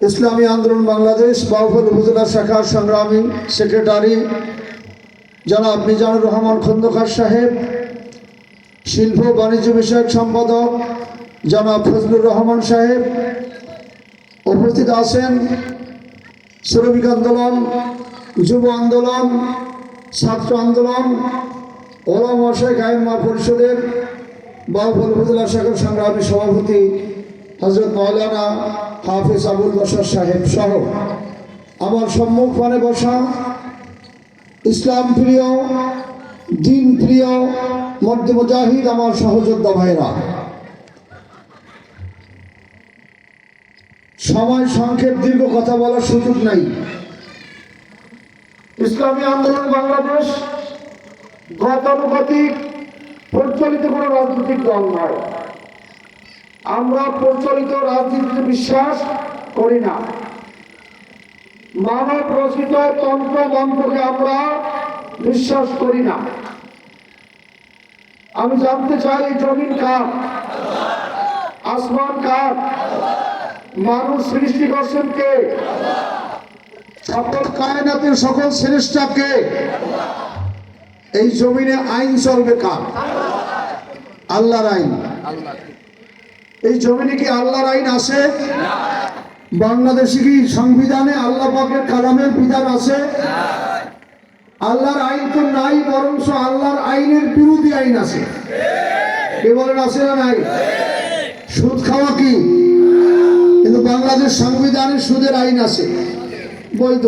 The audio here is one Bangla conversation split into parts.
ইসলামী আন্দোলন বাংলাদেশ, বাউফল উপজেলা শাখার সংগ্রামী সেক্রেটারি জনাব মিজানুর রহমান খন্দকার সাহেব, শিল্প বাণিজ্য বিষয়ক সম্পাদক জনাব ফজলুর রহমান সাহেব উপস্থিত আছেন। শ্রমিক আন্দোলন, যুব আন্দোলন, ছাত্র আন্দোলন, ওলামা শেখ আইমা পরিষদের, বাউফল উপজেলা শাখার সংগ্রামী সভাপতি হজরত মৌলানা হাফিজ আবুল বসার সাহেব সহ। আমার সম্মুখ মানে বসা ইসলাম প্রিয় দিন প্রিয় মধ্য মুজাহিদ আমার সহযোদ্ধা ভাইরা। সময় সংক্ষেপ দীর্ঘ কথা বলার সুযোগ নাই। ইসলামী আন্দোলন বাংলাদেশ গতানুগতিক, প্রচলিত কোনো রাজনৈতিক দল নয়। আমরা প্রচলিত রাজনীতিতে বিশ্বাস করি না। মানব রচিত তন্ত্র মন্ত্রকে আমরা বিশ্বাস করি না। আমি জানতে চাই জমিন কার? আসমান কার? মানুষ সৃষ্টি করছেন কে? সকল কায়নাতের সকল শ্রেষ্ঠাকে এই জমিনে আইন চলবে কার? আল্লাহর আইন। এই জমিনে কি আল্লাহর আইন আছে? বাংলাদেশে কি সংবিধানে আল্লাহ পাকের কালামের বিধান আছে? আল্লাহর আইন তো নাই, বরঞ্চ আল্লাহর আইনের বিরোধী আইন আছে। কে বলেন, আছে না নাই? সুদ খাওয়া কি? কিন্তু বাংলাদেশ সংবিধানে সুদের আইন আছে। বৈধ।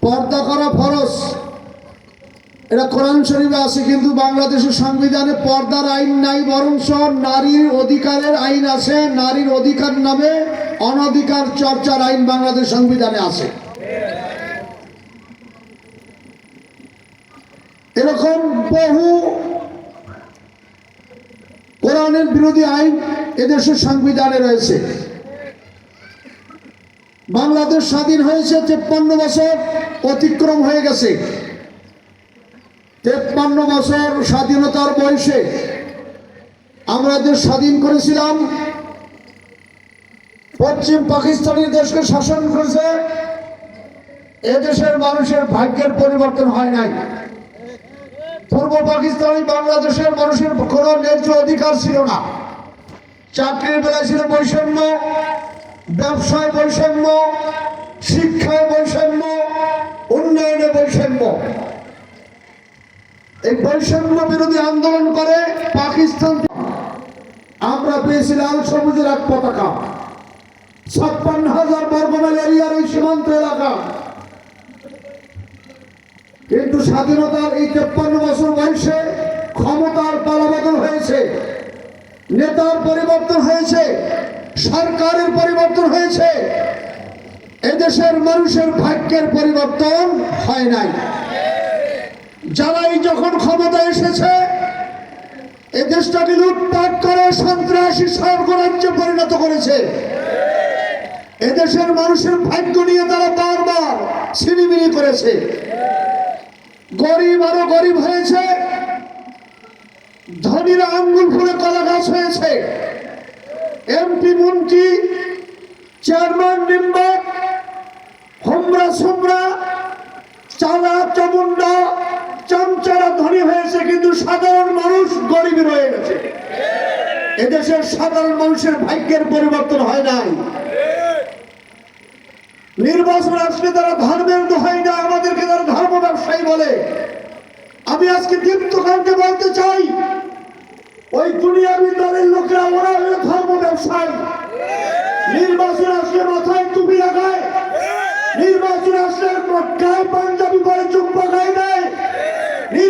পর্দা করা ফরজ। এটা কোরআন শরীফে আছে, কিন্তু বাংলাদেশের সংবিধানে পর্দার আইন নাই বরং নারীর অধিকারের আইন আছে। নারীর অধিকার নামে অনধিকার চর্চার আইন বাংলাদেশ সংবিধানে আছে। এরকম বহু কোরআনের বিরোধী আইন এদেশের সংবিধানে রয়েছে। বাংলাদেশ স্বাধীন হয়েছে, তেপ্পান্ন বছর অতিক্রম হয়ে গেছে। তেপ্পান্ন বছর স্বাধীনতার বয়সে আমরা দেশ স্বাধীন করেছিলাম। পশ্চিম পাকিস্তানি দেশকে শাসন করেছে। এদেশের মানুষের ভাগ্যের পরিবর্তন হয় নাই। পূর্ব পাকিস্তানি বাংলাদেশের মানুষের কোনো ন্যায্য অধিকার ছিল না। চাকরির বেলায় ছিল বৈষম্য, ব্যবসায় বৈষম্য, শিক্ষায় বৈষম্য, উন্নয়নে বৈষম্য। এই বৈষম্য বিরোধী আন্দোলন করে পাকিস্তান আমরা পেয়েছি লাল সবুজের এক পতাকা। ছাপ্পান্ন হাজার বর্গমাইল এরিয়ার এই সীমান্ত এলাকা। কিন্তু স্বাধীনতার এই তেপ্পান্ন বছর বয়সে ক্ষমতার পালাবদল হয়েছে, নেতার পরিবর্তন হয়েছে, সরকারের পরিবর্তন হয়েছে, এদেশের মানুষের ভাগ্যের পরিবর্তন হয় নাই। যারাই যখন ক্ষমতা এসেছে, এ দেশটাকে লুটপাট করে সন্ত্রাসী স্বর্গরাজ্যে পরিণত করেছে। এদেশের মানুষের ভাগ্য নিয়ে তারা বারবার ছিনিমিনি করেছে। গরিব আরও গরিব হয়েছে, ধনীরা আঙ্গুল ফুলে কলা গাছ হয়েছে। এমপি, মন্ত্রী, চেয়ারম্যান, মেম্বার হোমরা সোমরা চালা, চামুন্ডা সাধারণ মানুষ গরিব রয়ে গেছে। এদেশের সাধারণ মানুষের ভাগ্যের পরিবর্তন হয় নাই। নির্বাচন আসলে তারা ধর্মের দোহাই না, আমাদেরকে তারা ধর্ম ব্যবসায়ী বলে। আমি আজকে দীপ্তকান্তে বলতে চাই, ওই দুনিয়াবি দলের লোকেরা ওরা হলো ধর্ম ব্যবসায়ী। নির্বাচন আসলে মাথায় টুপি লাগায়। নির্বাচন আসলে গায়ে পাঞ্জাবি পরে চুম্পা গায়ে দেয়।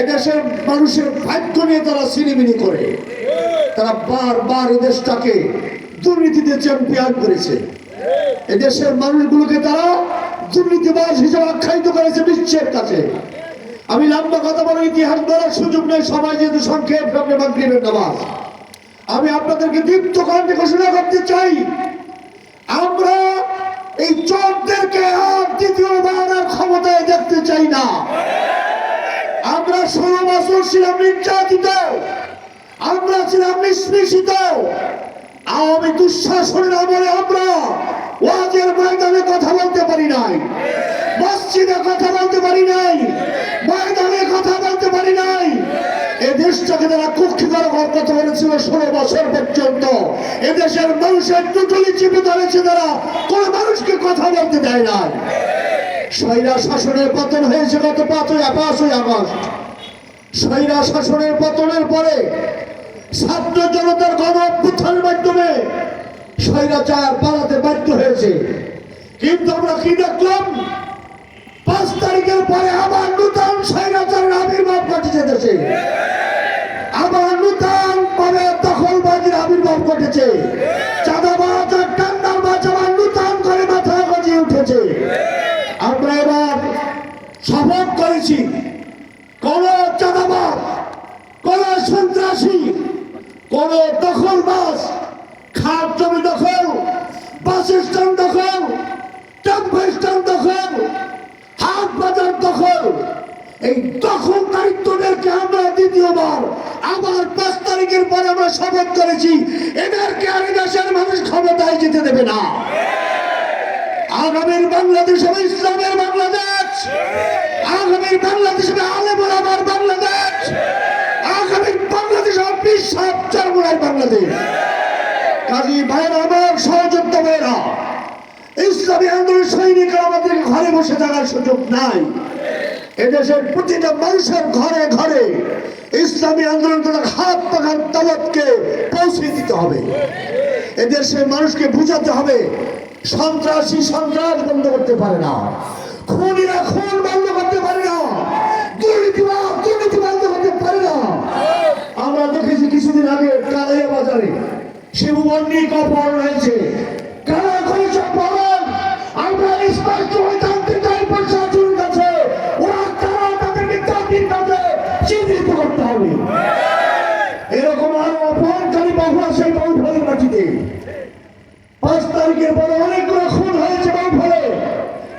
এদেশের মানুষের ভাগ্য নিয়ে তারা সিনেমিনি করে। তারা বারবার এদেশটাকে দুর্নীতিতে চ্যাম্পিয়ন করেছে। এদেশের মানুষগুলোকে তারা দুর্নীতিবাজ হিসেবে আখ্যায়িত করেছে বিশ্বের কাছে। আমি লম্বা কথা বলে ইতিহাস বলার সুযোগ নেই, সবাই যেহেতু সংক্ষেপ ভাবে মাগরিবের নামাজ। আমি আপনাদেরকে দীপ্ত কণ্ঠে ঘোষণা করতে চাই, আমরা এই চোরদেরকে আর দ্বিতীয়বার আর ক্ষমতায় দেখতে চাই না। আমরা ষোলো বছর ছিলাম নির্যাতিত। আমরা ছিলাম নিষ্পেষিত। আওয়ামী দুঃশাসনের আমলে আমরা ওয়াজের ময়দানে কথা বলতে পারি নাই। মসজিদে কথা বলতে পারি নাই। ময়দানে কথা বলতে পারি নাই। দেশটাকে তারা কুক্ষিকর কথা বলেছিল ষোলো বছর পর্যন্ত এদেশের মানুষের টুটুলি চিপে ধরেছে তারা কোনো মানুষকে কথা বলতে দেয় নাই। স্বৈরা শাসনের পতন হয়েছে গত পাঁচই পাঁচই আগস্ট। স্বৈরা শাসনের পতনের পরে ছাত্র জনতার গণ অভ্যুত্থানের মাধ্যমে স্বৈরাচার পালাতে বাধ্য হয়েছে। কিন্তু আমরা কি দেখলাম? পাঁচ তারিখের পরে আবার নূতন স্বৈরাচারের আবির্ভাব ঘটেছে দেশে আবার নূতন ভাবে দখলবাজির আবির্ভাব ঘটেছে। চাঁদাবাজ আর টান্ডাবাজ আবার নূতন করে মাথা গজিয়ে উঠেছে আমরা এবার শপথ করেছি কোন চাঁদাবাদ কোন সন্ত্রাসী কোন দখলবাজ খাট জমি দখল বাস স্ট্যান্ড দখল টেম্পো স্ট্যান্ড দখল হাট বাজার দখল এই দখল দায়িত্বদেরকে আমরা দ্বিতীয়বার? আবার পাঁচ তারিখের পরে আমরা শপথ করেছি, এদেরকে আর এই দেশের মানুষ ক্ষমতায় যেতে দেবে না। আগামীর বাংলাদেশ হবে ইসলামের বাংলাদেশ। আগামীর বাংলাদেশ হবে আলেমুল আমার বাংলাদেশ। আগামীর বাংলাদেশ হবে বিশ্বাস চরমুনার বাংলাদেশ। কাজী ভাইরা আমার সহযোদ্ধা ভাইরা ইসলামী আন্দোলন সৈনিকরা আমাদের ঘরে বসে থাকার সুযোগ নাই। এদেশের প্রতিটা মানুষের ঘরে ঘরে ইসলামী আন্দোলন হাত পাখার তাবৎকে পৌঁছে দিতে হবে। এদেশের মানুষকে বুঝাতে হবে, সন্ত্রাসী সন্ত্রাস বন্ধ করতে পারে না। খুনিরা খুন বন্ধ করতে পারে না। দুর্নীতিবাদ দুর্নীতি বন্ধ করতে পারে না। আমরা দেখেছি কিছুদিন আগে কালাইয়া বাজারে শিবু মন্দির অপহরণ হয়েছে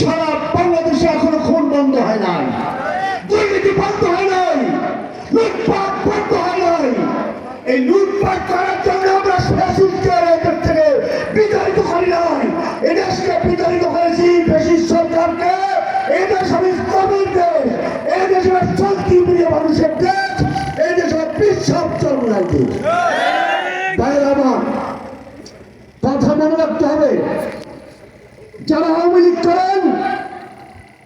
সারা বাংলাদেশে এখনও খুন বন্ধ হয় নাই। দুর্নীতি বন্ধ হয় নাই। লুটপাট বন্ধ হয় নাই। এই লুটপাট করার জন্য আমরা ফ্যাসিস্টের এদের থেকে বিতাড়িত করি নাই। এদেশকে বিতাড়িত করেছি ফ্যাসিস্ট সরকারকে। এদেশ হবে ইসলামের দেশ। এদেশ হবে শান্তিপ্রিয় মানুষের দেশ। এদেশ হবে বিশ্বাস চলনার দেশ ভাইয়ের আমার কথা মনে রাখতে হবে। যারা আওয়ামী লীগ করেন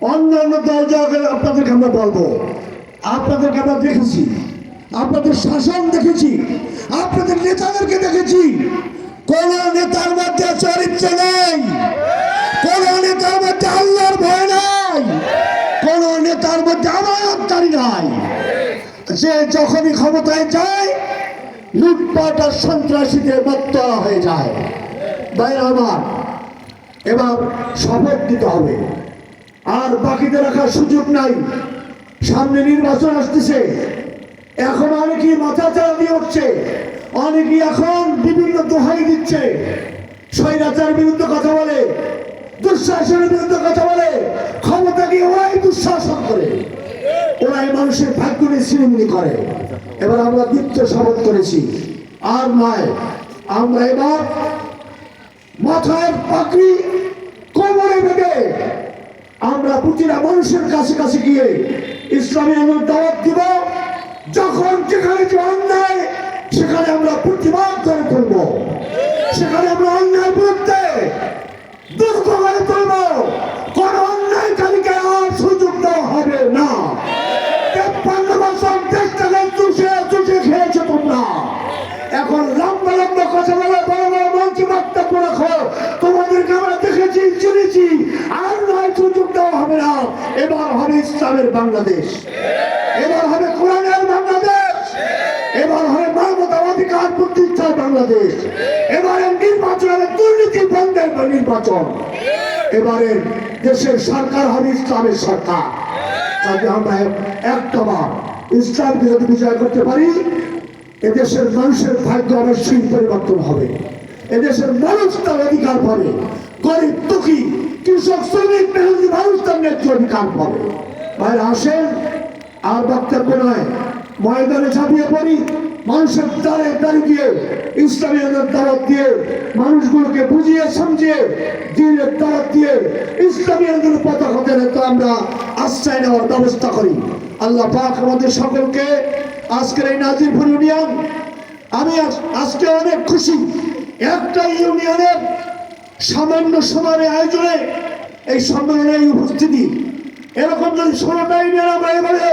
অন্যান্য দল যাকে আপনাদেরকে আমরা বলব। আপনাদেরকে আমরা দেখেছি। আপনাদের শাসন দেখেছি। আপনাদের নেতাদেরকে দেখেছি। কোন নেতার মধ্যে চরিত্র নেই। কোন নেতার মধ্যে আল্লাহর ভয় নাই। কোন নেতার মধ্যে আমানতকারী নাই। যে যখনই ক্ষমতায় যায়, লুটপাট আর সন্ত্রাসীদের মত্তরা হয়ে যায়। ভাইরা আমার, এবার শপথ দিতে হবে। আর বাকিতে রাখার সুযোগ নাই। সামনে নির্বাচন আসতেছে। এখন অনেকেই মাথা চাড়া দিয়ে উঠছে। অনেকেই এখন বিভিন্ন দোহাই দিচ্ছে। স্বৈরাচার বিরুদ্ধে কথা বলে, দুঃশাসনের বিরুদ্ধে কথা বলে ক্ষমতাকে ওরাই দুঃশাসন করে। ওরাই মানুষের ভাগ্য নিয়ে করে। এবার আমরা দীপ্ত শপথ করেছি। আর নয়, আমরা এবার মাথায় পাখি কোমরে বেঁধে আমরা প্রতিটা মানুষের কাছে কাছে গিয়ে ইসলামী আন্দোলন দাওয়াত দিব। যখন যেখানে যে অন্যায়, সেখানে আমরা প্রতিবাদ করে তুলব। সেখানে আমরা অন্যায় বিরুদ্ধে দুর্গ করে তুলব কোন অন্যায়কারীকে আর সুযোগ দেওয়া হবে না। তেপ্পান্ন বছর দেশটাকে চুষে চুষে খেয়েছে তোমরা। এখন লম্বা লম্বা কথা বলে দিচ্ছি আর নয়, সুযোগ দেওয়া হবে না। এবার হবে ইসলামের বাংলাদেশ। এবার হবে কোরআনের বাংলাদেশ। এবার হবে মানবতাবাধিকার প্রতিষ্ঠার বাংলাদেশ। এবারে নির্বাচন হবে দুর্নীতি, বন্ধের নির্বাচন। এবারে দেশের সরকার হবে ইসলামের সরকার। কাজে আমরা একটাবার ইসলামকে যদি বিজয় করতে পারি, এদেশের মানুষের ভাগ্য অবশ্যই পরিবর্তন হবে। এদেশের মানুষ তার অধিকার পাবে গরিব দুঃখী কৃষক, শ্রমিক, মেহনতি মানুষ তার ন্যায্য অধিকার পাবে। বাইরে আসেন, আর বক্তব্য নয়। ময়দানে ঝাঁপিয়ে পড়ি, মানুষের দ্বারে দাঁড়িয়ে ইসলামী দাওয়াত দিয়ে, মানুষগুলোকে বুঝিয়ে, সমঝিয়ে, দিনের দাওয়াত দিয়ে, ইসলামী আন্দোলন পতাকা দেনে তো আমরা আশ্রয় নেওয়ার ব্যবস্থা করি। আল্লাহ পাক আমাদের সকলকে আজকের এই নাজিরপুর ইউনিয়ন, আমি আজকে অনেক খুশি। একটা ইউনিয়নের সামান্য সময়ের আয়োজনে এই সম্মেলনে এই উপস্থিতি। এরকম যদি ষোলোটা ইউনিয়ন আমরা এবারে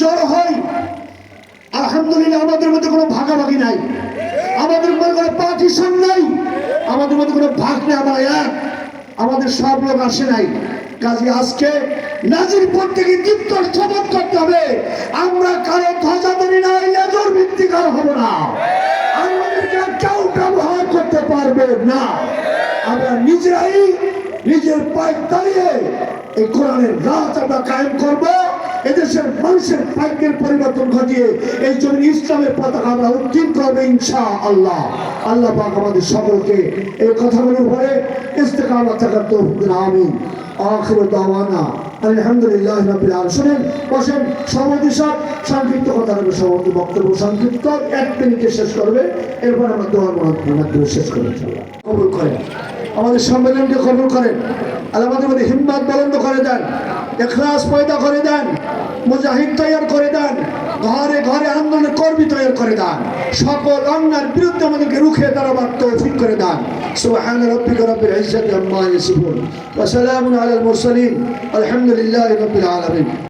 জড়ো হই, আলহামদুলিল্লাহ আমাদের মধ্যে কোনো ভাগাভাগি নাই। আমাদের মধ্যে কোনো পার্টিশন নাই। আমাদের মধ্যে কোনো ভাগ নেই, আমরা এক। আমাদের সব লোক আসে নাই। কাজে আজকে নাজিরপুর থেকে দীপ্ত শপথ করতে হবে। আমরা কারও ধ্বজাধারী নাই, লেজর ভিত্তিকার হব না। আমাদেরকে কেউ করতে পারবে না। আমরা নিজেরাই নিজের পায়ে দাঁড়িয়ে এই কোরআনের রাত আমরা কায়েম করব। এদেশের মানুষের ভাগ্যের পরিবর্তন ঘটিয়ে এই জন্য ইসলামের পতাকা আমরা উত্তীর্ণ করব ইনশা আল্লাহ আল্লাহ পাক আমাদের সকলকে এই কথাগুলোর উপরে ইস্তেকামত থাকার আখির দাওয়ানা, আলহামদুলিল্লাহ বসেন সংক্ষিপ্ত কথা হবে বক্তব্য সংক্ষিপ্ত। এক মিনিটে শেষ করবে। এরপর আমরা দোয়ার মাধ্যমে শেষ কবুল করেন। আমাদের সম্মেলনকে কবুল করেন। আর আমাদের মধ্যে হিম্মত বলন্দ করে দেন। এখলাস পয়দা করে দেন, মুজাহিদ তৈরি করে দেন, ঘরে ঘরে আন্দোলনের কর্মী তৈরি করে দেন, সকল অন্যার বিরুদ্ধে আমাদেরকে রুখে দাঁড়াবার তৌফিক করে দেন। সুবহান রাব্বিকা রাব্বিল ইজ্জাতি আম্মা ইয়াসিফুন, ওয়া সালামুন আলাল মুরসালিন, আলহামদুলিল্লাহি রাব্বিল আলামিন।